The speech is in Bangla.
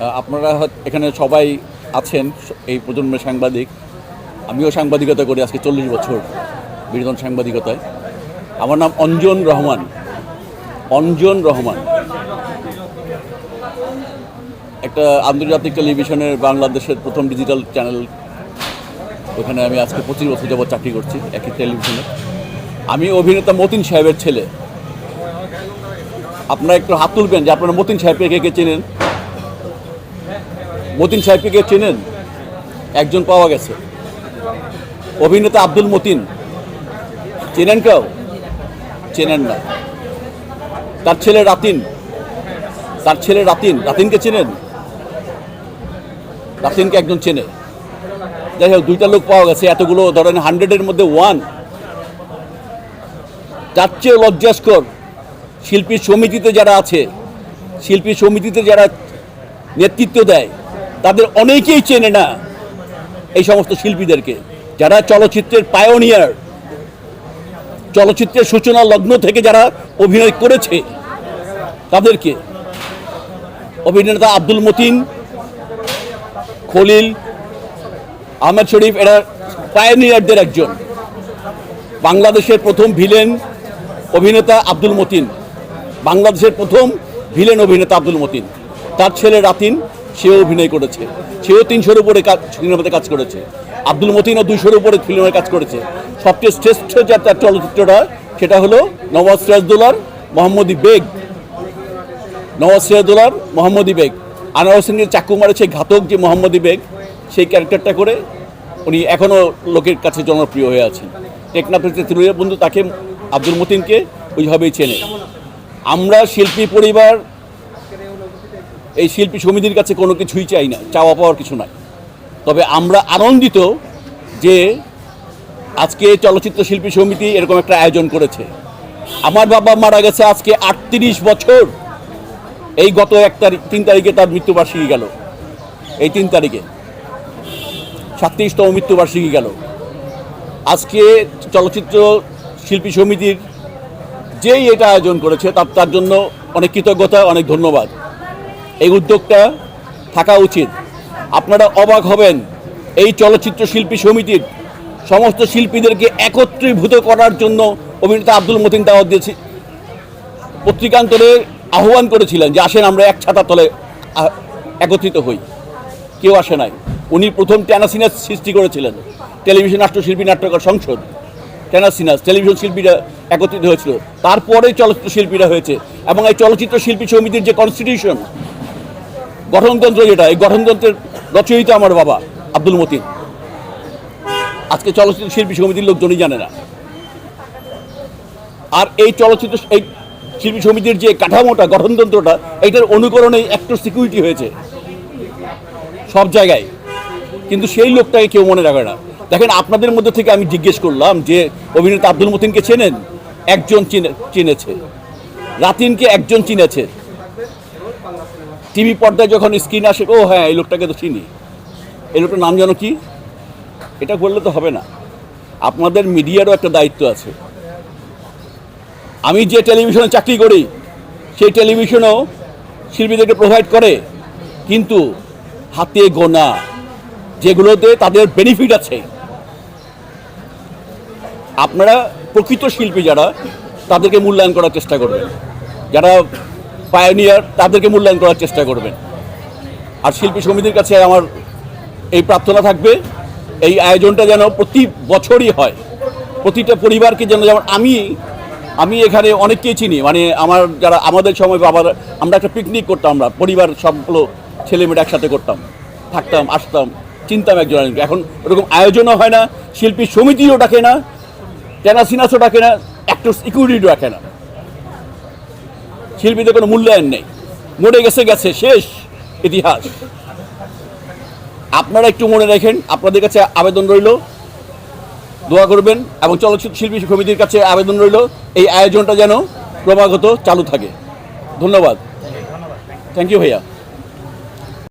আপনারা এখানে সবাই আছেন, এই প্রজন্মের সাংবাদিক। আমিও সাংবাদিকতা করি আজকে চল্লিশ বছর বিনোদন সাংবাদিকতায়। আমার নাম অঞ্জন রহমান। অঞ্জন রহমান। একটা আন্তর্জাতিক টেলিভিশনের বাংলাদেশের প্রথম ডিজিটাল চ্যানেল। ওখানে আমি আজকে পঁচিশ বছর যাবত চাকরি করছি, একই টেলিভিশনে। আমি অভিনেতা মতিন সাহেবের ছেলে। আপনারা একটু হাত তুলবেন যে আপনারা মতিন সাহেবকে কে কে চেনেন? মতিন সাহেবকে চেনেন? একজন পাওয়া গেছে। অভিনেতা আব্দুল মতিন। চেনেন কেউ? চেনেন না। তার ছেলে রাতিন। তার ছেলে রাতিন। রাতিনকে চেনেন? রাতিনকে একজন চেনে। যাই হোক, দুইটা লোক পাওয়া গেছে, এতগুলো ধরেন হান্ড্রেডের মধ্যে ওয়ান তার চেয়ে লজ্জাস্কর শিল্পী সমিতিতে যারা আছে, শিল্পী সমিতিতে যারা নেতৃত্ব দেয় তাদের অনেকেই চেনে না এই সমস্ত শিল্পীদেরকে। যারা চলচ্চিত্রের পায়োনিয়ার চলচ্চিত্রের সূচনা লগ্ন থেকে যারা অভিনয় করেছে, তাদেরকে অভিনেতা আব্দুল মতিন, খলিল, আহমেদ শরীফ, এরা পায়োনিয়ারদের একজন। বাংলাদেশের প্রথম ভিলেন অভিনেতা আব্দুল মতিন। বাংলাদেশের প্রথম ভিলেন অভিনেতা আব্দুল মতিন। তার ছেলে রাতিন সেও অভিনয় করেছে। সেও তিনশোর উপরে সিনেমাতে কাজ করেছে। আব্দুল মতিনও দুইশোর উপরে ফিল্মের কাজ করেছে। সবচেয়ে শ্রেষ্ঠ যে তার চলচ্চিত্রটা সেটা হলো নওয়াজ সিরাজদৌলার মোহাম্মদী বেগ। নওয়াজ সিরাজদৌলার মোহাম্মদী বেগ। আনোয়ার হোসেনের চাকু মারে, সেই ঘাতক যে মোহাম্মদী বেগ, সেই ক্যারেক্টারটা করে উনি এখনও লোকের কাছে জনপ্রিয় হয়ে আছেন। টেকনাফের তেতুলিয়া বন্ধু তাকে আব্দুল মতিনকে ওইভাবেই চেনে। আমরা শিল্পী পরিবার এই শিল্পী সমিতির কাছে কোনো কিছুই চাই না, চাওয়া পাওয়ার কিছু নাই। তবে আমরা আনন্দিত যে আজকে চলচ্চিত্র শিল্পী সমিতি এরকম একটা আয়োজন করেছে। আমার বাবা মারা গেছে আজকে আটত্রিশ বছর। এই গত এক তারিখ, তিন তারিখে তার মৃত্যুবার্ষিকী গেল। এই তিন তারিখে। সাতত্রিশতম মৃত্যুবার্ষিকী গেল। আজকে চলচ্চিত্র শিল্পী সমিতির যেই এটা আয়োজন করেছে, তার তার জন্য অনেক কৃতজ্ঞতা, অনেক ধন্যবাদ। এই উদ্যোগটা থাকা উচিত। আপনারা অবাক হবেন, এই চলচ্চিত্র শিল্পী সমিতির সমস্ত শিল্পীদেরকে একত্রীভূত করার জন্য অভিনেতা আব্দুল মতিন দাওয়াত দিয়েছি। পত্রিকান্তরে আহ্বান করেছিলেন যে, আসেন, আমরা এক ছাতা তলে একত্রিত হই। কেউ আসে নাই। উনি প্রথম ট্যানাসিনাস সৃষ্টি করেছিলেন। টেলিভিশন নাট্যশিল্পী নাট্যকার, সংসদ। ট্যানাসিনাস, টেলিভিশন শিল্পীরা একত্রিত হয়েছিল। তারপরে চলচ্চিত্র শিল্পীরা হয়েছে এবং এই চলচ্চিত্র শিল্পী সমিতির যে কনস্টিটিউশন গঠনতন্ত্র যেটা, এই গঠনতন্ত্রের রচয়িতা আমার বাবা, আব্দুল মতিন। আজকে চলচ্চিত্র শিল্পী সমিতির লোকজনই জানে না। আর এই চলচ্চিত্র এই শিল্পী সমিতির যে কাঠামোটা, গঠনতন্ত্রটা, এইটার অনুকরণে একটু সিকিউরিটি হয়েছে। সব জায়গায়। কিন্তু সেই লোকটাকে কেউ মনে রাখে না। দেখেন, আপনাদের মধ্যে থেকে আমি জিজ্ঞেস করলাম যে, অভিনেতা আব্দুল মতিনকে চেনেন? একজন চিনে, চিনেছে। রাতিনকে একজন চিনেছে। টিভি পর্দায় যখন স্ক্রিন আসে, ও হ্যাঁ এই লোকটাকে তো চিনি। এই লোকটার নাম যেন কি? এটা করলে তো হবে না। আপনাদের মিডিয়ারও একটা দায়িত্ব আছে। আমি যে টেলিভিশনে চাকরি করি, সেই টেলিভিশনও শিল্পীদেরকে প্রোভাইড করে, কিন্তু হাতে গোনা, যেগুলোতে তাদের বেনিফিট আছে। আপনারা প্রকৃত শিল্পী যারা, তাদেরকে মূল্যায়ন করার চেষ্টা করবেন। যারা পায়োনিয়ার তাদেরকে মূল্যায়ন করার চেষ্টা করবেন আর শিল্পী সমিতির কাছে আমার এই প্রার্থনা থাকবে, এই আয়োজনটা যেন প্রতি বছরই হয়, প্রতিটা পরিবারকে যেন যেমন আমি আমি এখানে অনেককেই চিনি মানে আমার যারা, আমাদের সময় বাবার, আমরা একটা পিকনিক করতাম আমরা, পরিবার সবগুলো ছেলেমেয়েরা একসাথে করতাম, থাকতাম, আসতাম, চিনতাম একজন। এখন ওরকম আয়োজনও হয় না, শিল্পী সমিতিও ডাকে না টেনাসিনাসও ডাকে না একটা সিকিউরিটিও ডাকে না শিল্পীদের কোনো মূল্যায়ন নেই। মরে গেছে গেছে শেষ ইতিহাস। আপনারা একটু মনে রাখেন আপনাদের কাছে আবেদন রইল। দোয়া করবেন এবং চলচ্চিত্র শিল্পী সমিতির কাছে আবেদন রইল। এই আয়োজনটা যেন ক্রমাগত চালু থাকে। ধন্যবাদ। থ্যাংক ইউ ভাইয়া।